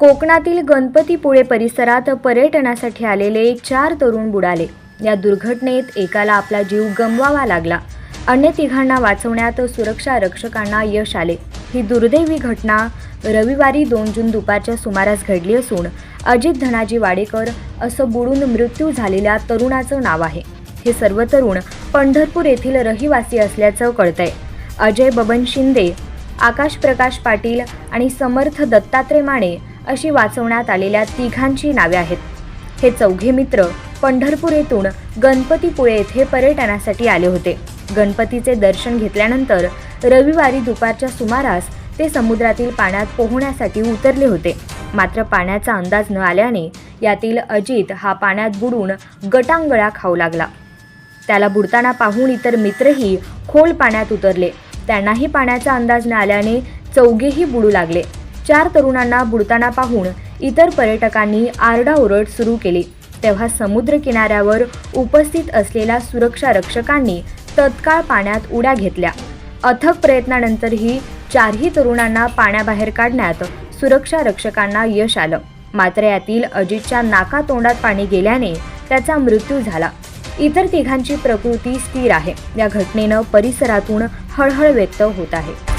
कोकणातील गणपतीपुळे परिसरात पर्यटनासाठी आलेले चार तरुण बुडाले. या दुर्घटनेत एकाला आपला जीव गमवावा लागला. अन्य तिघांना वाचवण्यात सुरक्षा रक्षकांना यश आले. ही दुर्दैवी घटना रविवारी दोन जून दुपारच्या सुमारास घडली असून अजित धनाजी वाडेकर असं बुडून मृत्यू झालेल्या तरुणाचं नाव आहे. हे सर्व तरुण पंढरपूर येथील रहिवासी असल्याचं कळतंय. अजय बबन शिंदे आकाश प्रकाश पाटील आणि समर्थ दत्तात्रय माने अशी वाचवण्यात आलेल्या तिघांची नावे आहेत. हे चौघे मित्र पंढरपूर येथून गणपतीपुळे येथे पर्यटनासाठी आले होते. गणपतीचे दर्शन घेतल्यानंतर रविवारी दुपारच्या सुमारास ते समुद्रातील पाण्यात पोहण्यासाठी उतरले होते. मात्र पाण्याचा अंदाज न आल्याने यातील अजित हा पाण्यात बुडून गटांगळा खाऊ लागला. त्याला बुडताना पाहून इतर मित्रही खोल पाण्यात उतरले. त्यांनाही पाण्याचा अंदाज न आल्याने चौघेही बुडू लागले. चार तरुणांना बुडताना पाहून इतर पर्यटकांनी आरडाओरड सुरू केली. तेव्हा समुद्र किनाऱ्यावर उपस्थित असलेल्या सुरक्षा रक्षकांनी तत्काळ पाण्यात उड्या घेतल्या. अथक प्रयत्नानंतरही चारही तरुणांना पाण्याबाहेर काढण्यात सुरक्षा रक्षकांना यश आलं. मात्र यातील अजितच्या नाकातोंडात पाणी गेल्याने त्याचा मृत्यू झाला. इतर तिघांची प्रकृती स्थिर आहे. या घटनेनं परिसरातून हळहळ व्यक्त होत आहे.